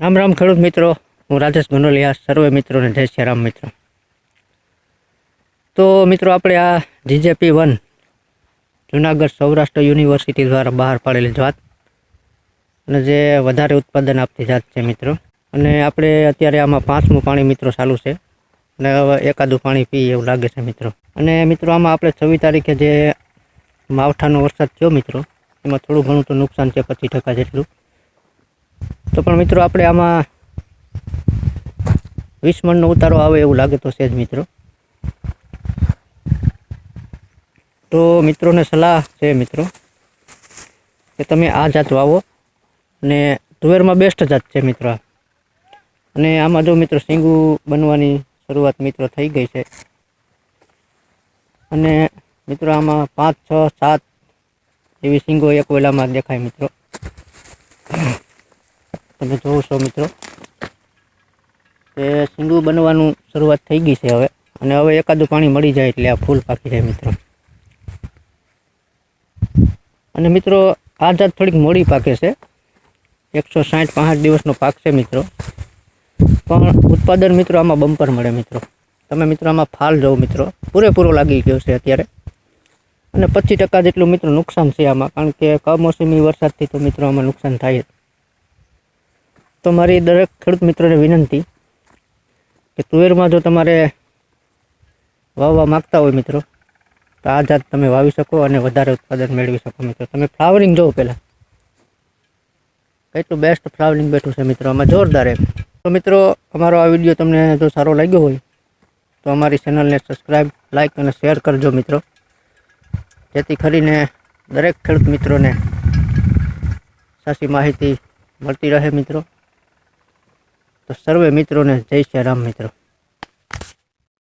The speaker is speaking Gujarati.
રામ રામ ખેડૂત મિત્રો, હું રાજેશ ગોંડલિયા, સર્વે મિત્રોને જય શ્રી રામ મિત્રો. તો મિત્રો આપણે આ GJP one, Junagadh Saurashtra university દ્વારા બહાર પાડેલી જાત અને જે વધારે ઉત્પાદન આપતી જાત છે મિત્રો. અને આપણે અત્યારે આમાં પાંચમું પાણી મિત્રો ચાલુ છે. અને હવે એકાદું પાણી પી એવું લાગે છે મિત્રો. અને મિત્રો આમાં આપણે છવ્વીસ તારીખે જે માવઠાનો વરસાદ થયો મિત્રો, એમાં થોડું ઘણું તો નુકસાન છે પચીસ ટકા જેટલું. તો પણ મિત્રો આપણે આમાં વીસ મણનો ઉતારો આવે એવું લાગે તો છે જ મિત્રો. તો મિત્રોને સલાહ છે મિત્રો, કે તમે આ જાત વાવો અને તુવેરમાં બેસ્ટ જાત છે મિત્રો અને આમાં જો મિત્રો સિંગુ બનવાની શરૂઆત મિત્રો થઈ ગઈ છે. અને મિત્રો આમાં પાંચ, છ, સાત એવી સિંગો એક વેલામાં દેખાય મિત્રો. તમે જોવો છો મિત્રો કે શીંગું બનવાનું શરૂઆત થઈ ગઈ છે હવે. અને હવે એકાદું પાણી મળી જાય એટલે આ ફૂલ પાકી જાય મિત્રો. અને મિત્રો, આ જાત થોડીક મોડી પાકે છે. એકસો સાઠ પાંચ દિવસનો પાક છે મિત્રો. પણ ઉત્પાદન મિત્રો આમાં બમ્પર મળે મિત્રો. તમે મિત્રો આમાં ફાલ જોવો મિત્રો. પૂરેપૂરો લાગી ગયો છે અત્યારે. અને પચીસ ટકા જેટલું મિત્રો નુકસાન છે આમાં. કારણ કે કમોસમી વરસાદથી તો મિત્રો આમાં નુકસાન થાય જ. તો મારી દરેક ખેડૂત મિત્રોને વિનંતી કે તુવેરમાં જો તમારે વાવવા માગતા હોય મિત્રો, તો આ જાત તમે વાવી શકો અને વધારે ઉત્પાદન મેળવી શકો મિત્રો. તમે ફ્લાવરિંગ જોવો પહેલાં. કેટલું બેસ્ટ ફ્લાવરિંગ બેઠું છે મિત્રો, આમાં જોરદાર એમ. તો મિત્રો, અમારો આ વીડિયો તમને જો સારો લાગ્યો હોય, તો અમારી ચેનલને સબસ્ક્રાઈબ લાઈક અને શેર કરજો મિત્રો. જેથી કરીને દરેક ખેડૂત મિત્રોને સાચી માહિતી મળતી રહે મિત્રો. તો સર્વે મિત્રોને જય શ્રી રામ મિત્રો.